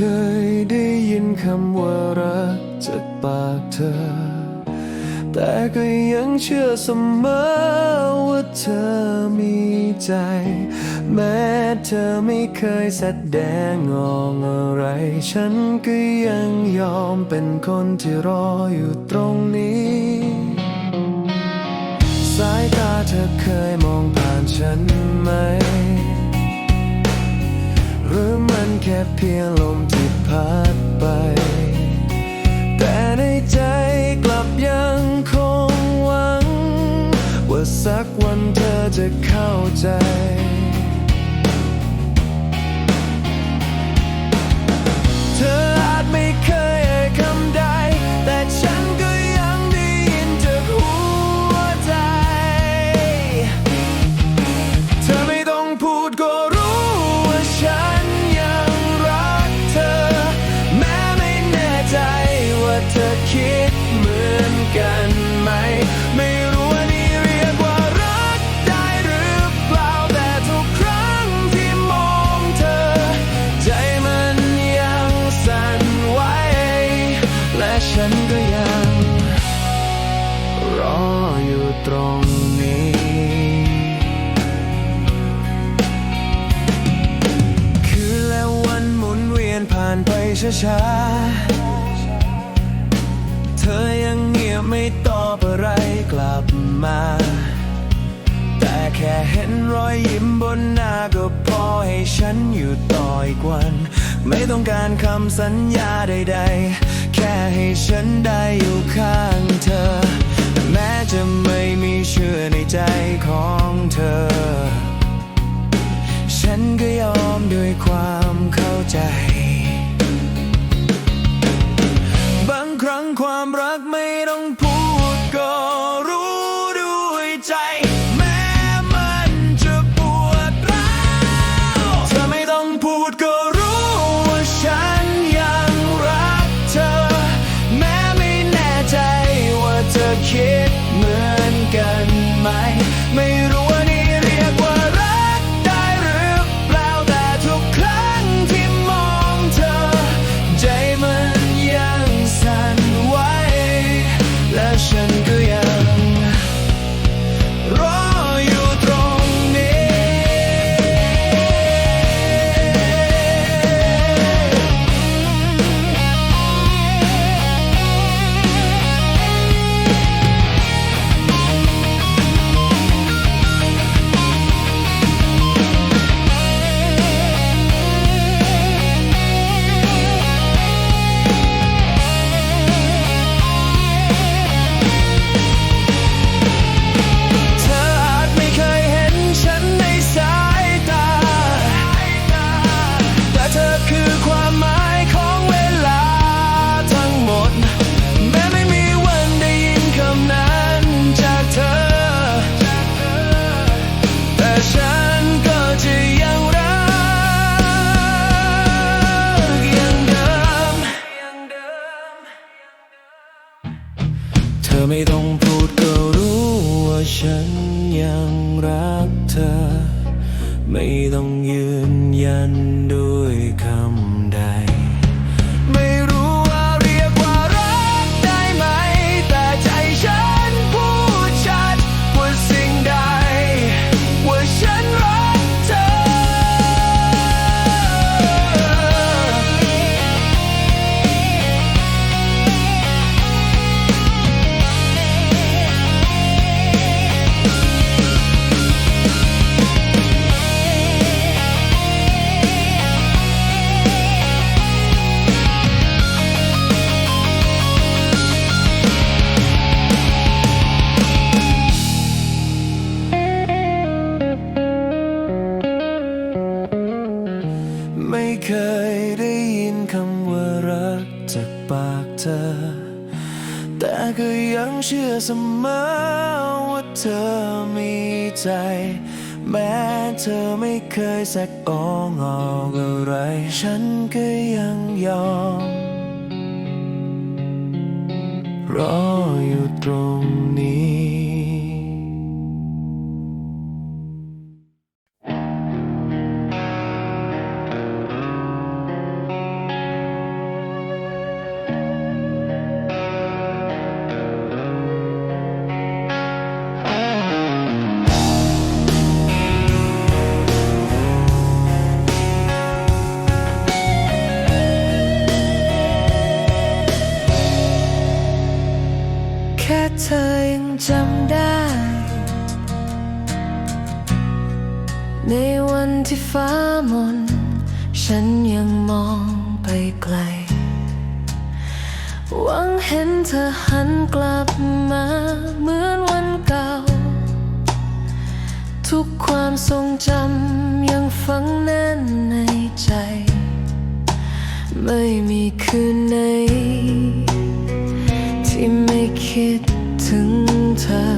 เคยได้ยินคำว่ารักจากปากเธอ แต่ก็ยังเชื่อเสมอว่าเธอมีใจ แม้เธอไม่เคยแสดงออกอะไร ฉันก็ยังยอมเป็นคนที่รออยู่ตรงนี้ สายตาเธอเคยมองผ่านฉัน เพียงลมที่พัดไป แต่ในใจกลับยังคงหวัง ว่าสักวันเธอจะเข้าใจ ช้าๆ เธอยังเงียบไม่ตอบอะไรกลับมา แต่แค่เห็นรอยยิ้มบนหน้าก็พอให้ฉันอยู่ต่ออีกวัน ไม่ต้องการคำสัญญาใดๆ แค่ให้ฉันได้อยู่ข้างเธอ แม้จะไม่มีเชื่อในใจของเธอ ฉันก็ยอมด้วยความเข้าใจ ความรักไม่ต้อง ไม่ต้องพูดก็รู้ว่าฉันยังรักเธอ ไม่ต้องยืนยัน เคยได้ยินคำว่ารักจากปากเธอ แต่ก็ยังเชื่อเสมอว่าเธอมีใจ แม้เธอไม่เคยแสกอองออกอะไร ฉันก็ยังยอม รออยู่ตรง ในวันที่ฟ้ามน ฉันยังมองไปไกล หวังเห็นเธอหันกลับมาเหมือนวันเก่า ทุกความทรงจำยังฝังแน่นในใจ ไม่มีคืนไหน ที่ไม่คิดถึงเธอ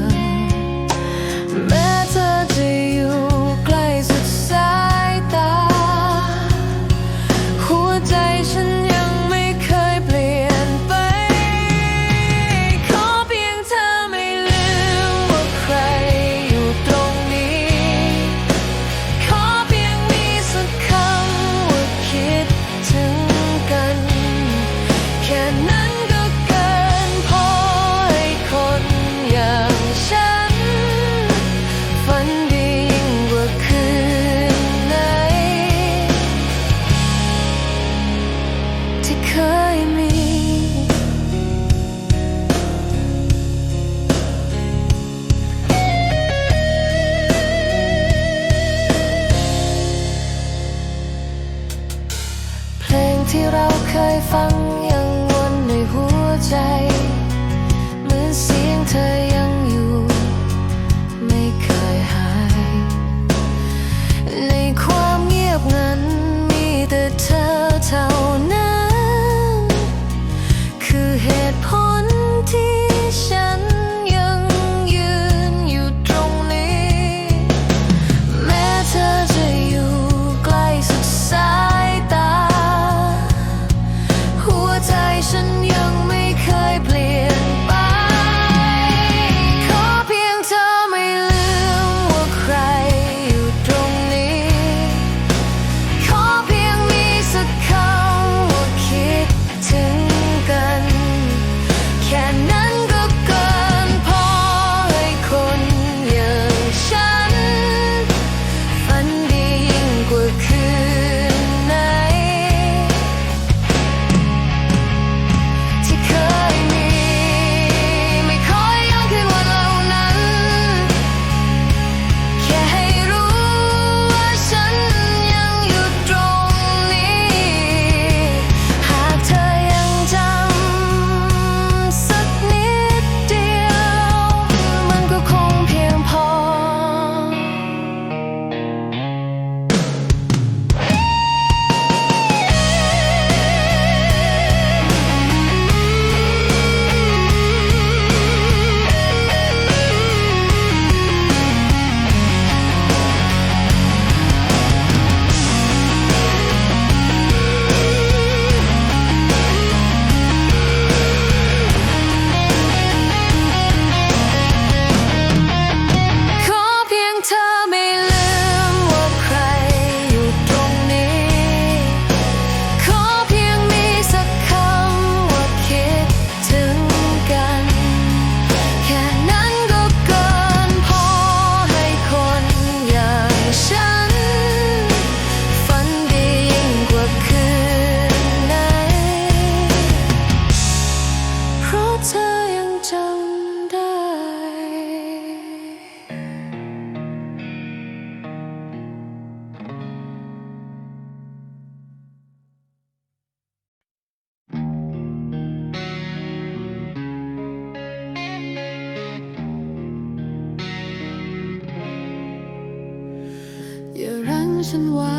ฉันไว้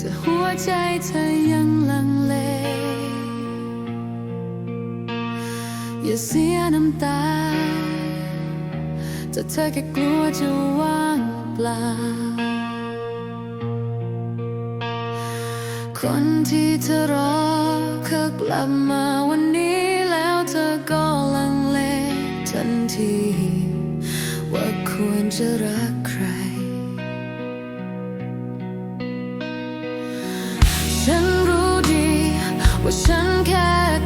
จะหัวใจเธอยังลังเล อย่าเสียน้ำตา จะเธอแค่กลัวจะว่างเปล่า คนที่เธอรอเขากลับมาวันนี้แล้วเธอก็ลังเลทันที ว่าควรจะรัก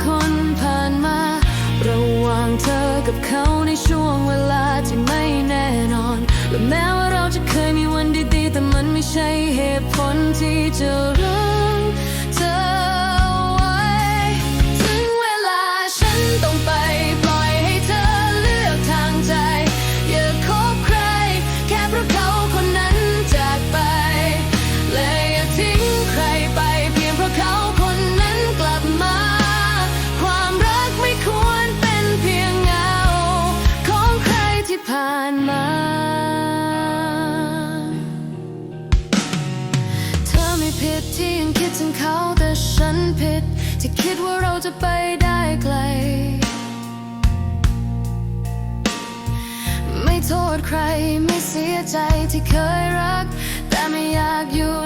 คนผ่านมา ระหว่างเธอกับเขาในช่วงเวลาที่ไม่แน่นอน และแม้ว่าเราจะเคยมีวันดีๆ แต่มันไม่ใช่เหตุผลที่จะรัก ใจที่เคยรัก แต่ไม่อยากอยู่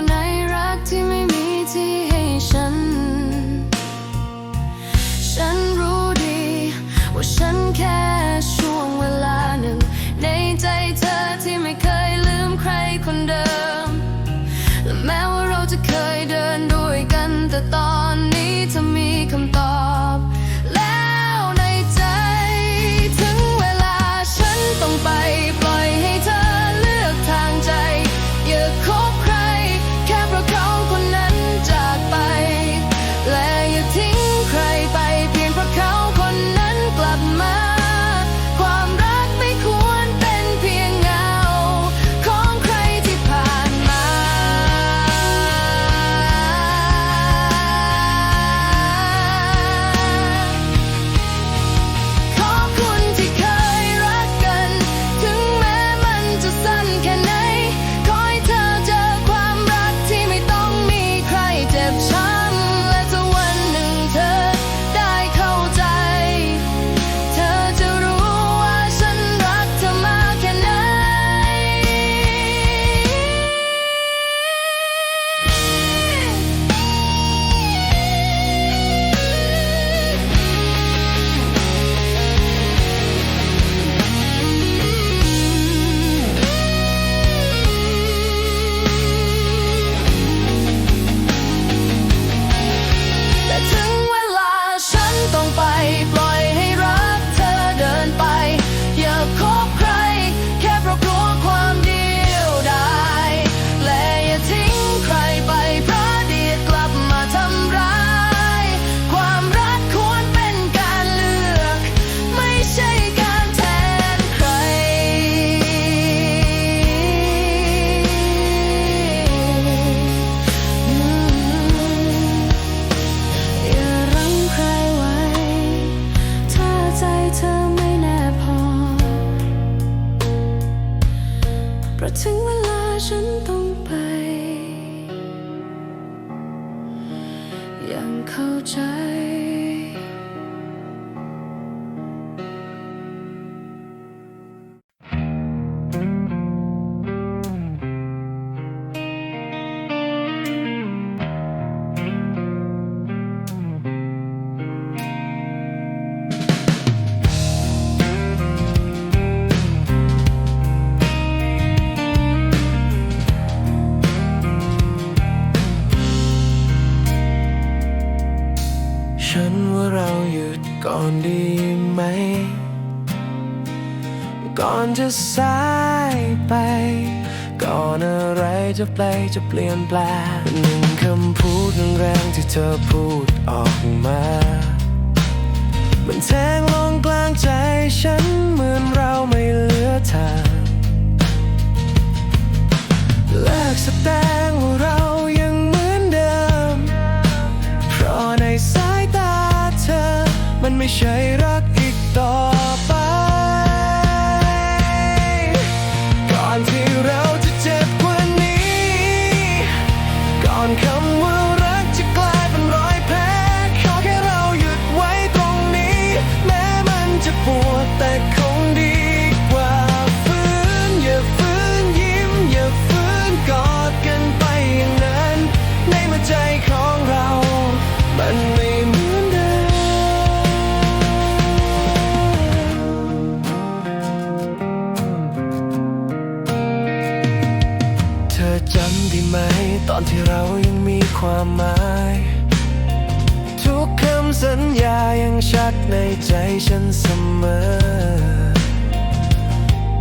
ฉันว่าเราหยุดก่อนดีไหม ก่อนจะสายไป ก่อนอะไรจะแปลจะเปลี่ยนแปลงหนึ่งคำพูดแรงที่เธอพูดออกมา มันแทงลงกลางใจฉันเหมือนเราไม่เหลือทางเลิกแสดงว่าเรา ใช่รักอีกต่อ ความหมาย ทุกคำสัญญายังชัดในใจฉันเสมอ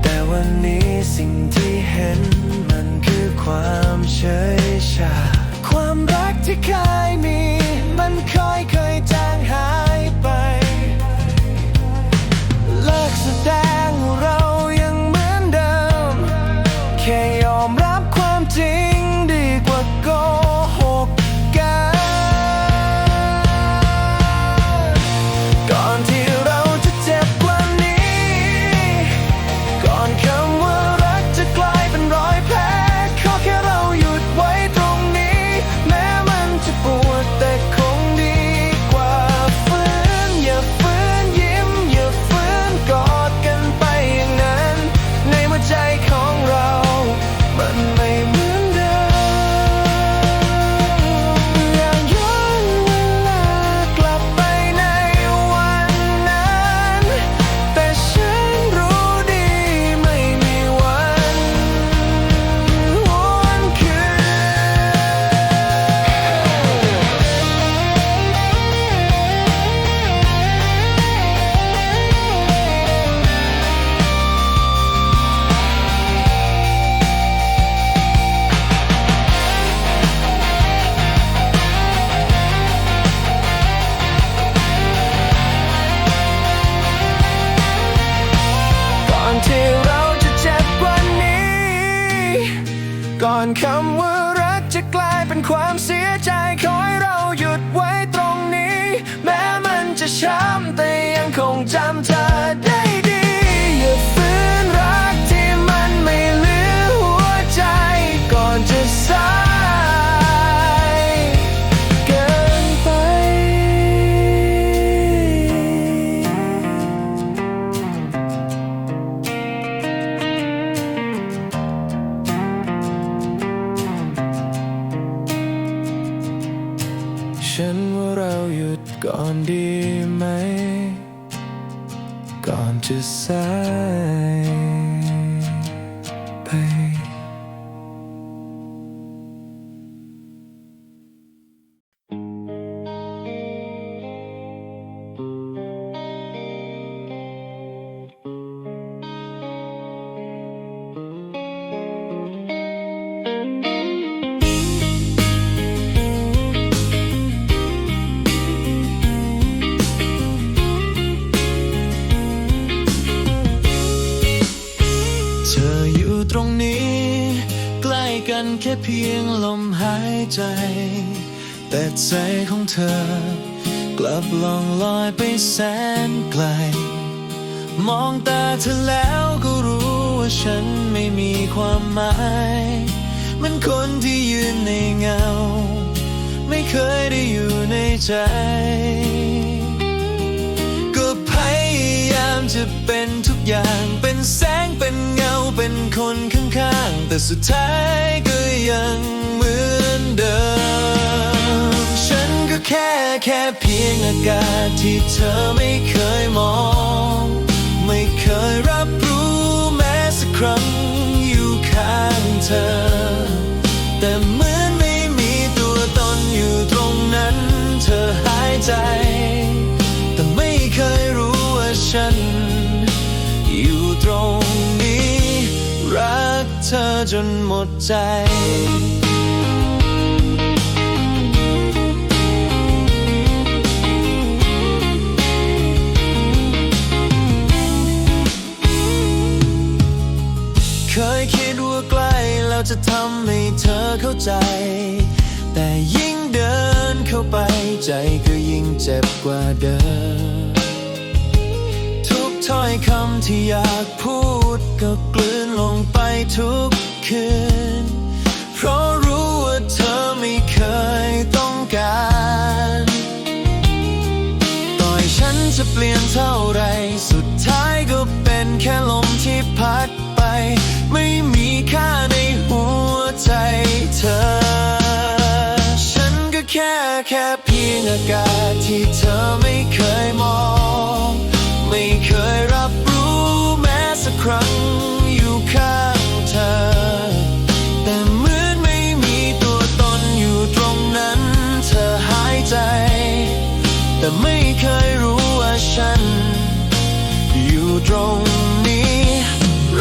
แต่วันนี้สิ่งที่เห็นมันคือความเฉยชา ความรักที่เคยมี มันค่อยเคยจางหายไป เลิกแสดง อนคำว่ารักจะกลายเป็นความเสียใจ ขอให้เราหยุดไว้ตรงนี้ แม้มันจะช้ำแต่ยังคงจำ ใจของเธอ กลับล่องลอยไปแสนไกล มองตาเธอแล้วก็รู้ว่าฉันไม่มีความหมายมันคนที่ยืนในเงา ไม่เคยได้อยู่ในใจ ก็พยายามจะเป็นทุกอย่างเป็นแสงเป็นเงาเป็นคนข้างๆ แต่สุดท้ายก็ยัง แค่แค่เพียงอากาศที่เธอไม่เคยมอง ไม่เคยรับรู้แม้สักครั้งอยู่ข้างเธอ แต่เหมือนไม่มีตัวตนอยู่ตรงนั้น เธอหายใจ แต่ไม่เคยรู้ว่าฉัน อยู่ตรงนี้ รักเธอจนหมดใจ จะทำให้เธอเข้าใจ แต่ยิ่งเดินเข้าไปใจก็ยิ่งเจ็บกว่าเดิม ทุกถ้อยคำที่อยากพูดก็กลืนลงไปทุกคืน เพราะรู้ว่าเธอไม่เคยต้องการต่อยฉันจะเปลี่ยนเท่าไรสุดท้ายก็เป็นแค่ลมที่พัดไป ไม่มีค่า ใจเธอ ฉันก็แค่แค่เพียงอากาศที่เธอไม่เคยมอง ไม่เคยรับรู้แม้สักครั้งอยู่ข้างเธอ แต่เหมือนไม่มีตัวตนอยู่ตรงนั้น เธอหายใจ แต่ไม่เคยรู้ว่าฉัน อยู่ตรงนี้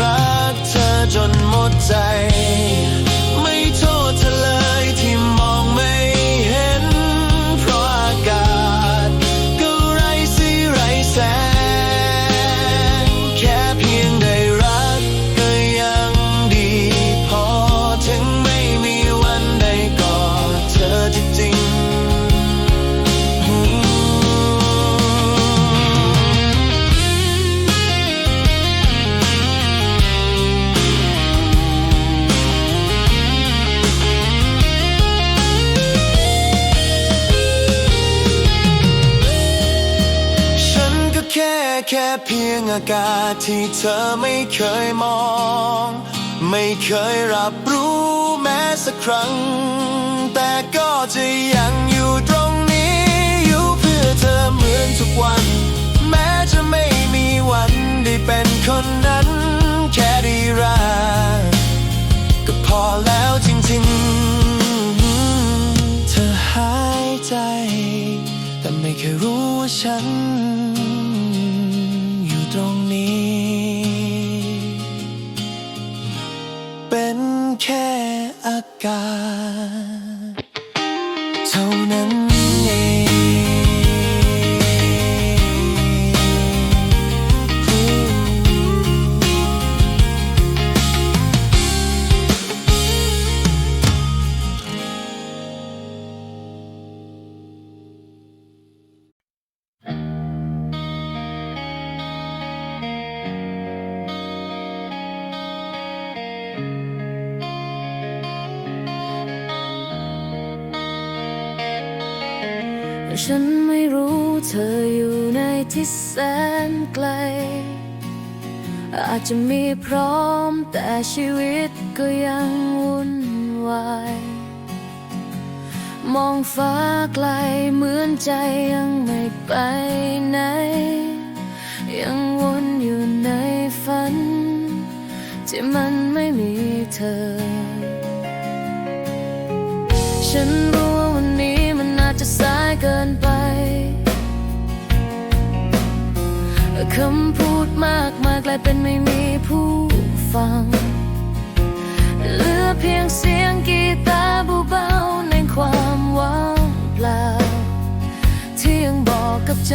รักเธอจนหมดใจ ที่เธอไม่เคยมอง ไม่เคยรับรู้แม้สักครั้ง แต่ก็จะยังอยู่ตรงนี้ อยู่เพื่อเธอเหมือนทุกวัน แม้จะไม่มีวันได้เป็นคนนั้น แค่ได้รักก็พอแล้วจริงๆ เธอหายใจ แต่ไม่เคยรู้ว่าฉันอยู่ตรง อ จะมีพร้อมแต่ชีวิตก็ยังวุ่นวายมองฟ้าไกลเหมือนใจยังไม่ไปไหน ยังวนอยู่ในฝัน ที่มันไม่มีเธอ ฉันรู้ว่าวันนี้มันอาจจะสายเกินไปคำพูด มากมายกลายเป็นไม่มีผู้ฟัง เหลือเพียงเสียงกีตาร์เบาๆในความว่างเปล่า ที่ยังบอกกับใจ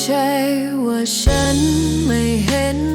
ใช่ว่าฉันไม่เห็น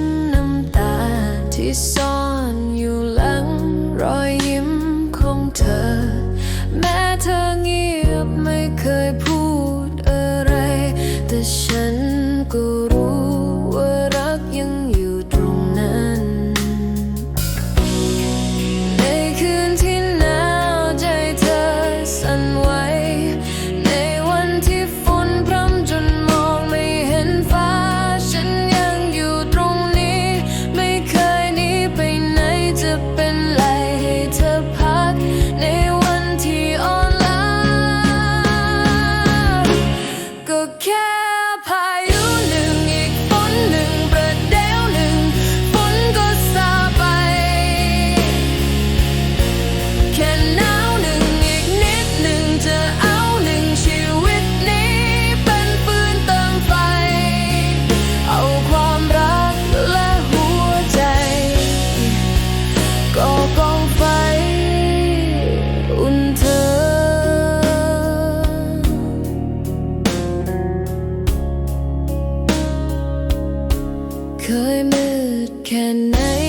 can I